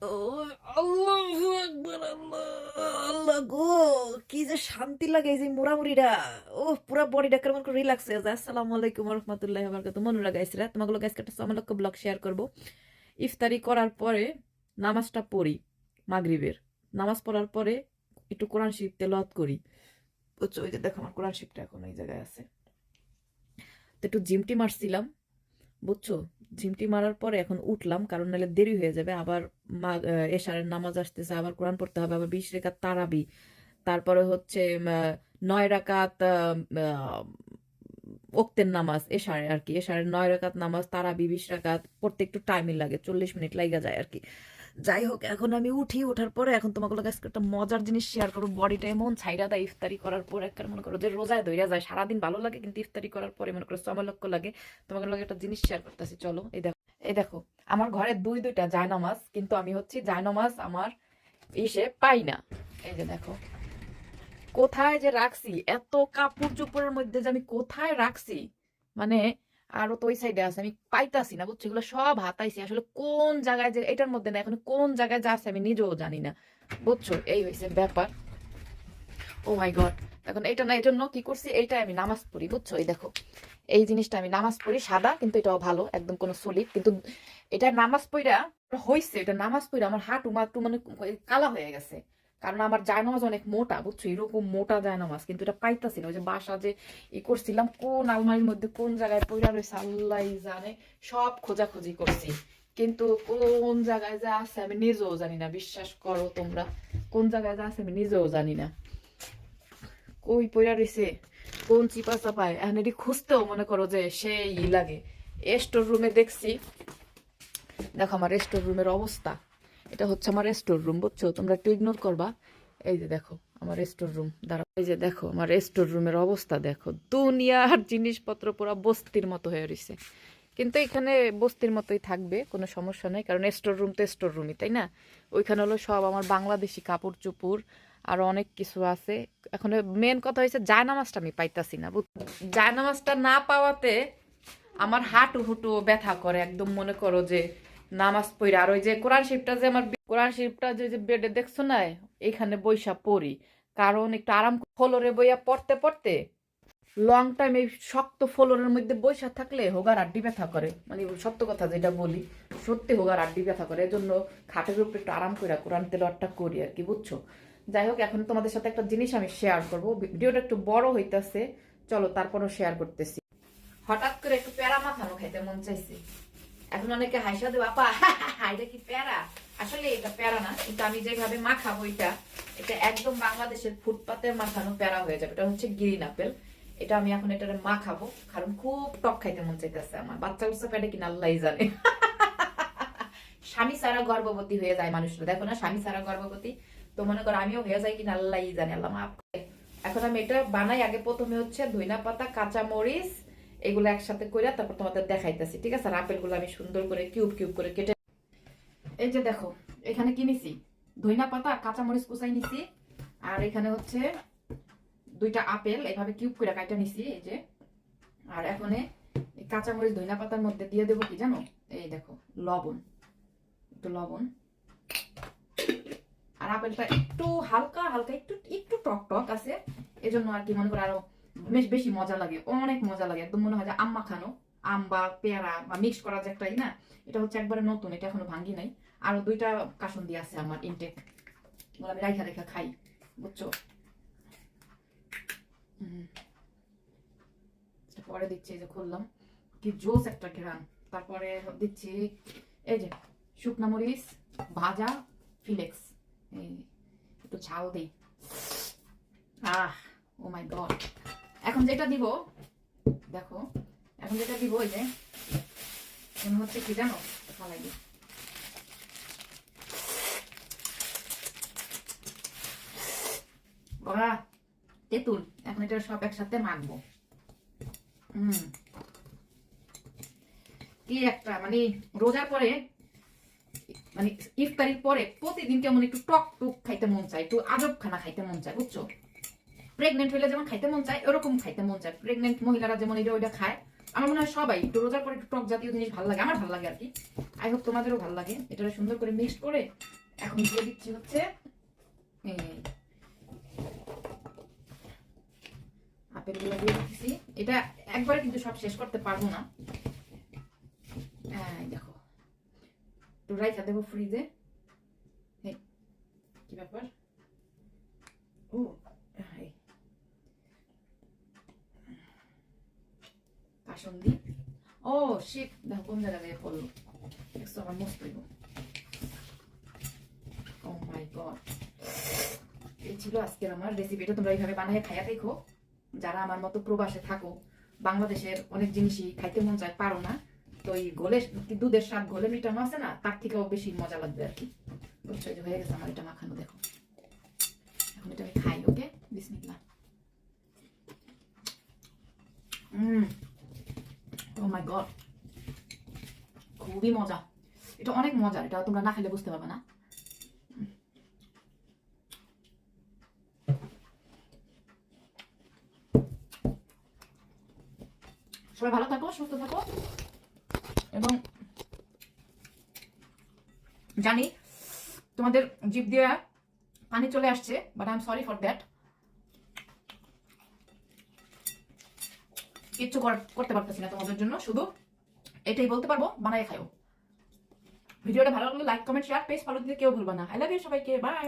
আল্লাহু আকবার আল্লাহ গো কি যে শান্তি লাগে এই যে মুড়ামুড়িটা ও পুরো বডিটা কেমন করে রিল্যাক্স হয়ে যায় আসসালামু আলাইকুম রহমতুল্লাহ বারকাতুহু মনুরা গাইসরা তোমাগুলো গাইস একটা সামালক্য ব্লগ শেয়ার করব ইফতারি করার পরে নামাজটা পড়ি মাগরিবের নামাজ পড়ার পরে একটু কোরআন শরীফ তেলাওয়াত করি বুঝছ ওই যে দেখো আমার কোরআন শরীফটা এখন এই জায়গায় আছে তো একটু জিমটি মারছিলাম বুঝছ ঝিমটি মারার পরে এখন উঠলাম, কারণ নাহলে দেরি হয়ে যাবে। আবার মা এশারের নামাজ আসতেছে, আবার কোরআন পড়তে হবে, আবার বিশ রেখাত তারাবি। তারপরে হচ্ছে নয় রাকাত ওক্তের নামাজ, এশারে আর কি। এশারের নয় রাকাত নামাজ, তারাবি বিশ রাকাত পড়তে একটু টাইমই লাগে, চল্লিশ মিনিট লাগা যায় আর কি। যাই হোক, এখন আমি উঠি, ওঠার পরে এখন তোমাকে কাছে একটা মজার জিনিস শেয়ার করব। বডিটা এমন ছাইরা দেয়, ইফতারি করার পর একটা মনে করো যে রোজায় দইরা যায়, সারাদিন ভালো লাগে কিন্তু ইফতারি করার পরে মনে করো চমলক্ষ লাগে। তোমাকে লগে একটা জিনিস শেয়ার করতেছি, চলো, এই দেখো এই দেখো, আমার ঘরে দুই দুইটা জায়নামাজ, কিন্তু আমি হচ্ছে জায়নামাজ আমার ইসে পাই না। এই যে দেখো, কোথায় যে রাখছি, এত কাপড় চোপড়ের মধ্যে যে আমি কোথায় রাখছি মানে আরও তো ওই সাইডে আছে, আমি পাইতাছি না, বুঝছ? এগুলো সব হাতাইছি। আসলে কোন জায়গায় যে, এটার মধ্যে না, এখন কোন জায়গায় যা আছে আমি নিজেও জানি না, বুঝছ? এই হয়েছে ব্যাপার। ও মাই গড এখন এটা না এই জন্য কি করছি এইটা আমি নামাজ পড়ি, বুঝছ? এই দেখো, এই জিনিসটা আমি নামাজ পড়ি, সাদা, কিন্তু এটাও ভালো, একদম কোনো সলিড, কিন্তু এটা নামাজ পড়া হয়েছে এটা নামাজ পড়া আমার হাঁটু মাটু মানে কালা হয়ে গেছে। কারণ আমার জায়নামাজ অনেক মোটা, বুঝছ? এরকম মোটা জায়নামাজ, কিন্তু এটা পাইতাছি না। ওই যে বাসা যে ই করছিলাম, কোন আলমারির মধ্যে কোন জায়গায় পড়া রয়েছে আল্লাহ জানে, সব খোঁজাখুঁজি করছি। কিন্তু কোন জায়গায় যা আছে আমি নিজেও জানি না, বিশ্বাস করো তোমরা। কোন জায়গায় যা আছে আমি নিজেও জানি না। কই পড়া রয়েছে কোন চিপা চাপায়? এখন এটি খুঁজতেও মনে করো যে সেই লাগে। স্টোর রুমে দেখছি, দেখো আমার স্টোর রুমের অবস্থা। এটা হচ্ছে আমার স্টোর রুম বুঝছ? তোমরা একটু ইগনোর করবা। এই যে দেখো, আমার স্টোর রুম দাঁড়াও। এই যে দেখো, আমার স্টোর রুমের অবস্থা, দেখো। দুনিয়ার জিনিসপত্র পুরো বস্তির মতো হয়ে রয়েছে কিন্তু এখানে বস্তির মতোই থাকবে, কোনো সমস্যা নেই, কারণ স্টোর রুম তো স্টোর রুমই তাই না? ওইখানে হলো সব আমার বাংলাদেশি কাপড় চুপুর আরও অনেক কিছু আছে। এখন মেন কথা হয়েছে জায়নামাজটা আমি পাইতাছি না জায়নামাজটা না পাওয়াতে আমার হাঁটু হুটু ব্যথা করে, একদম মনে করো যে নামাজ পড়ি, আর ওই যে কোরআন শিবটা যে আমার কোরআন শিবটা যে যে বেডে দেখছ না, এখানে বইসা পড়ি। কারণ একটু আরাম ফলোরে বইয়া পড়তে পড়তে লং টাইম এই শক্ত ফলোরের মধ্যে বৈশা থাকলে হোগার আড্ডি ব্যথা করে। মানে সত্য কথা যেটা বলি, সত্যি হোগার আড্ডি ব্যথা করে। এজন্য খাটের উপরে একটু আরাম করে কোরআন তেলাওয়াতটা করি আর কি বুঝছ? যাই হোক, এখন তোমাদের সাথে একটা জিনিস আমি শেয়ার করব। ভিডিওটা একটু বড় হইতেছে, চলো তারপরও শেয়ার করতেছি। হঠাৎ করে একটু প্যারা মাখানো খাইতে মন চাইছে। এখন অনেকে হাইসা দেবো আপা, এটা কি প্যারা? আসলে এটা প্যারা না, কিন্তু আমি যেভাবে মাখাবো এটা এটা একদম বাংলাদেশের ফুটপাতের মাখানো প্যারা হয়ে যাবে। এটা হচ্ছে গ্রিন আপেল। এটা আমি এখন এটা মাখাবো, কারণ খুব টক খাইতে মন চাইতেছে আমার। বাচ্চা উচ্চা পেটে কিনা আল্লাহ জানে। স্বামী সারা গর্ভবতী হয়ে যায় মানুষরা। দেখো না, স্বামী সারা গর্ভবতী। তো মনে করো, আমিও হয়ে যাই কিনা আল্লাহ জানে। আল্লাহ মাফ এখন আমি এটা বানাই, আগে প্রথমে হচ্ছে ধইনা পাতা কাঁচা মরিচ এগুলো একসাথে করে তারপর তোমাদের দেখাইতেছি, ঠিক আছে? আর আপেলগুলো আমি সুন্দর করে কিউব কিউব করে কেটে এই যে দেখো, এখানে কি নিছি? ধইনা পাতা আর কাঁচা মরিচ কুচাই নিছি, আর এখানে হচ্ছে দুইটা আপেল এইভাবে কিউব করে কাটা নিছি, এই যে। আর এখন এই কাঁচা মরিচ ধইনা পাতার মধ্যে দিয়ে দেবো কি জানো? এই দেখো, লবণ, একটু লবণ। আর আপেলটা একটু হালকা হালকা, একটু একটু টক টক আছে, এজন্য আর কি মনে করো আরও বেশ বেশি মজা লাগে, অনেক মজা লাগে। একদম মনে হয় যে আম মাখানো আম বা পেয়ারা বা মিক্স করা যে একটাই না, এটা হচ্ছে একবারে নতুন, এটা এখনও ভাঙ্গি নাই। আরও দুইটা কাসন দিয়ে আছে আমার ইনটেক আমি রাইখা রেখা খাই, বুঝছ? পরে দিচ্ছি, এই যে খুললাম। কি জোস একটা ঘেরান তারপরে দিচ্ছি, এই যে শুকনা মরিচ, ভাজা, ফিলেক্স। একটু ঝাল দিই। Ah, oh my God. এখন যেটা দিব, দেখো, এখন যেটা দিব ওই যে মনে হচ্ছে কি জানো? বাবা, তেঁতুল, এখন এটা সব একসাথে মাখবো। হুম। কি একটা মানে রোজার পরে মানে ইফতারির পরে প্রতিদিন কেমন একটু টক টক খাইতে মন চায়, একটু আজব খানা খাইতে মন চায়, বুঝছ? প্রেগনেন্ট হলে যেমন খাইতে মন চায়, ওরকম খাইতে মন চায়। প্রেগনেন্ট মহিলারা যেমন এটা ওইটা খায়, আমার মনে হয় সবাই একটু রোজার পরে একটু টক জাতীয় জিনিস ভালো লাগে, আমার ভালো লাগে আর কি আই হোপ তোমাদেরও ভালো লাগে এটা সুন্দর করে মিক্স করে এখন দিয়ে দিচ্ছি হচ্ছে আপেলগুলো দিয়ে দিচ্ছি। এটা একবারে কিন্তু সব শেষ করতে পারব না। দেখো, একটু রাইখা দেবো ফ্রিজে কি ব্যাপার? ও এই ও শিট দেখো কোন জায়গা দিয়ে পড়ল দেখছ আমার মস্ত হইব ও মাই গড এই ছিল আজকের আমার রেসিপিটা তোমরা এইভাবে বানায় খাইয়া দেখো যারা আমার মতো প্রবাসে থাকো বাংলাদেশের অনেক জিনিসই খাইতে মন চায় পারো না তো এই গোলে দুধের স্বাদ গোলে মিটানো আছে না তার থেকেও বেশি মজা লাগবে আর কি বুঝছ যে হয়ে গেছে আমার এটা মাখানো দেখো এখন এটা আমি খাই ওকে বিসমিল্লাহ হুম মাই গড খুবই মজা। এটা অনেক মজা এটা তোমরা না খেলে বুঝতে পারবে না। সবাই ভালো থাকো, সুস্থ থাকো। এবং জানি তোমাদের জিভ দিয়ে পানি চলে আসছে but I am sorry for that কিচ্ছু করতে পারতেছি না তোমাদের জন্য, শুধু এটাই বলতে পারব, বানায় খাও ভিডিওটা ভালো লাগলে like comment share page follow দিতে কেউ ভুলবা না। আই লাভ ইউ সবাইকে বাই